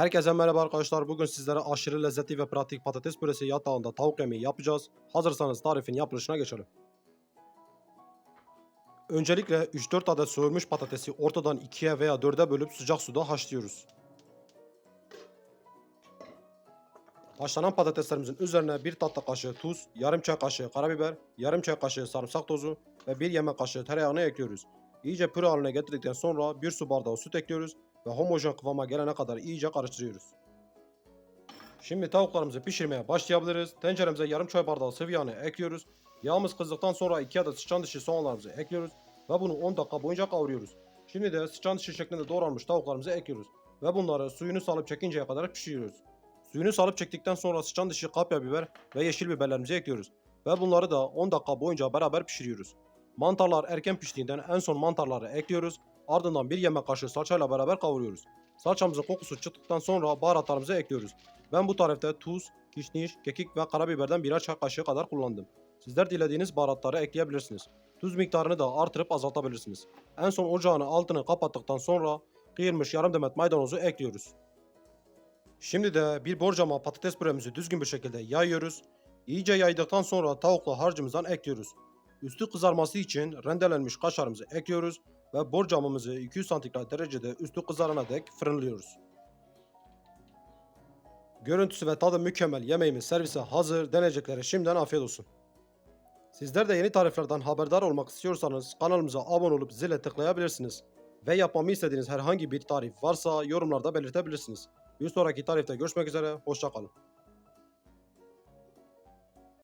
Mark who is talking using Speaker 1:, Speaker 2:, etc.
Speaker 1: Herkese merhaba arkadaşlar. Bugün sizlere aşırı lezzetli ve pratik patates püresi yatağında tavuk yemeği yapacağız. Hazırsanız tarifin yapılışına geçelim. Öncelikle 3-4 adet soyulmuş patatesi ortadan 2'ye veya 4'e bölüp sıcak suda haşlıyoruz. Haşlanan patateslerimizin üzerine 1 tatlı kaşığı tuz, yarım çay kaşığı karabiber, yarım çay kaşığı sarımsak tozu ve 1 yemek kaşığı tereyağını ekliyoruz. İyice püre haline getirdikten sonra 1 su bardağı süt ekliyoruz ve homojen kıvama gelene kadar iyice karıştırıyoruz. Şimdi tavuklarımızı pişirmeye başlayabiliriz. Tenceremize yarım çay bardağı sıvı yağını ekliyoruz. Yağımız kızdıktan sonra 2 adet sıçan dışı soğanlarımızı ekliyoruz ve bunu 10 dakika boyunca kavuruyoruz. Şimdi de sıçan dışı şeklinde doğranmış tavuklarımızı ekliyoruz ve bunları suyunu salıp çekinceye kadar pişiriyoruz. Suyunu salıp çektikten sonra sıçan dışı kapya biber ve yeşil biberlerimizi ekliyoruz ve bunları da 10 dakika boyunca beraber pişiriyoruz. Mantarlar erken piştiğinden en son mantarları ekliyoruz Ardından bir yemek kaşığı salçayla beraber kavuruyoruz. Salçamızın kokusu çıktıktan sonra baharatlarımızı ekliyoruz. Ben bu tarifte tuz, kişniş, kekik ve karabiberden birer çay kaşığı kadar kullandım. Sizler dilediğiniz baharatları ekleyebilirsiniz. Tuz miktarını da artırıp azaltabilirsiniz. En son ocağın altını kapattıktan sonra kıyılmış yarım demet maydanozu ekliyoruz. Şimdi de bir borcama patates püremizi düzgün bir şekilde yayıyoruz. İyice yaydıktan sonra tavuklu harcımızdan ekliyoruz. Üstü kızarması için rendelenmiş kaşarımızı ekliyoruz ve borcamımızı 200 santigrat derecede üstü kızarana dek fırınlıyoruz. Görüntüsü ve tadı mükemmel yemeğimiz servise hazır. Deneyeceklere şimdiden afiyet olsun. Sizler de yeni tariflerden haberdar olmak istiyorsanız kanalımıza abone olup zile tıklayabilirsiniz. Ve yapmamı istediğiniz herhangi bir tarif varsa yorumlarda belirtebilirsiniz. Bir sonraki tarifte görüşmek üzere, hoşçakalın.